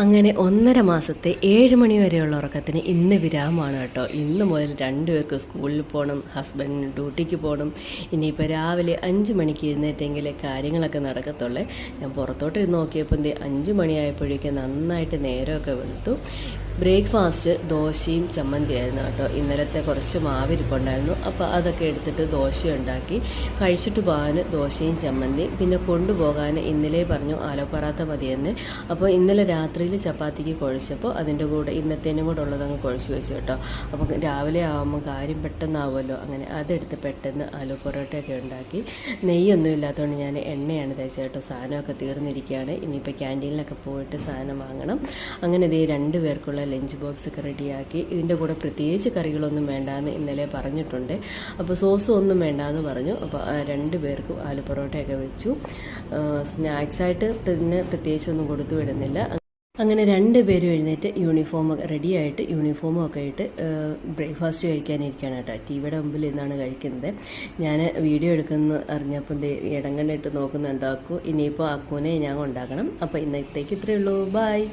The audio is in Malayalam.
അങ്ങനെ ഒന്നര മാസത്തെ ഏഴ് മണി വരെയുള്ള ഉറക്കത്തിന് ഇന്ന് വിരാമമാണ് കേട്ടോ. ഇന്ന് മുതൽ രണ്ടുപേർക്ക് സ്കൂളിൽ പോകണം ഹസ്ബൻഡിന് ഡ്യൂട്ടിക്ക് പോകണം. ഇനിയിപ്പോൾ രാവിലെ അഞ്ച് മണിക്ക് എഴുന്നേറ്റെങ്കിലേ കാര്യങ്ങളൊക്കെ നടക്കത്തുള്ളേ. ഞാൻ പുറത്തോട്ട് നോക്കിയപ്പോൾ എന്തേ അഞ്ച് മണിയായപ്പോഴേക്കും നന്നായിട്ട് നേരമൊക്കെ വെളുത്തു. ബ്രേക്ക്ഫാസ്റ്റ് ദോശയും ചമ്മന്തിയായിരുന്നു കേട്ടോ. ഇന്നലത്തെ കുറച്ച് മാവിരിപ്പുണ്ടായിരുന്നു. അപ്പോൾ അതൊക്കെ എടുത്തിട്ട് ദോശ ഉണ്ടാക്കി. കഴിച്ചിട്ട് പോകാൻ ദോശയും ചമ്മന്തി പിന്നെ കൊണ്ടുപോകാൻ ഇന്നലെ പറഞ്ഞു ആലോപ്പറാത്ത മതിയെന്ന്. അപ്പോൾ ഇന്നലെ രാത്രിയിൽ ചപ്പാത്തിക്ക് കുഴച്ചപ്പോൾ അതിന്റെ കൂടെ ഇന്നത്തേനും കൂടെ ഉള്ളതങ്ങ് കുഴച്ച് വെച്ചു കേട്ടോ. അപ്പോൾ രാവിലെ ആകുമ്പോൾ കാര്യം പെട്ടെന്നാവുമല്ലോ. അങ്ങനെ അതെടുത്ത് പെട്ടെന്ന് ആലോ പൊറോട്ടയൊക്കെ ഉണ്ടാക്കി. നെയ്യൊന്നും ഇല്ലാത്തതുകൊണ്ട് ഞാൻ എണ്ണയാണ് തേച്ചത് കേട്ടോ. സാധനമൊക്കെ തീർന്നിരിക്കുകയാണ്. ഇനിയിപ്പോൾ ക്യാന്റീനിലൊക്കെ പോയിട്ട് സാധനം വാങ്ങണം. അങ്ങനെ ഇതേ രണ്ട് പേർക്കുള്ള ലഞ്ച് ബോക്സ് ഒക്കെ റെഡിയാക്കി ഇതിന്റെ കൂടെ പ്രത്യേകിച്ച് കറികളൊന്നും വേണ്ടാന്ന് ഇന്നലെ പറഞ്ഞിട്ടുണ്ട്. അപ്പോൾ സോസും ഒന്നും വേണ്ടാന്ന് പറഞ്ഞു. അപ്പോൾ രണ്ട് പേർക്കും ആലു പൊറോട്ടയൊക്കെ വെച്ചു. സ്നാക്സായിട്ട് പിന്നെ പ്രത്യേകിച്ചൊന്നും കൊടുത്തു വിടുന്നില്ല. അങ്ങനെ രണ്ട് പേരും എഴുന്നേറ്റ് യൂണിഫോം റെഡിയായിട്ട് യൂണിഫോമും ഒക്കെ ഇട്ട് ബ്രേക്ക്ഫാസ്റ്റ് കഴിക്കാനിരിക്കുകയാണ് കേട്ടോ. ടി വിയുടെ മുമ്പിൽ നിന്നാണ് കഴിക്കുന്നത്. ഞാൻ വീഡിയോ എടുക്കുന്ന അറിഞ്ഞപ്പോൾ ദേ ഇടം കണ്ടിട്ട് നോക്കുന്നുണ്ട്. അക്കു ഇനിയിപ്പോൾ അക്കുവിനെ ഞാൻ ഉണ്ടാക്കണം അപ്പോൾ ഇന്നത്തേക്ക് ഇത്രയേ ഉള്ളൂ. ബായ്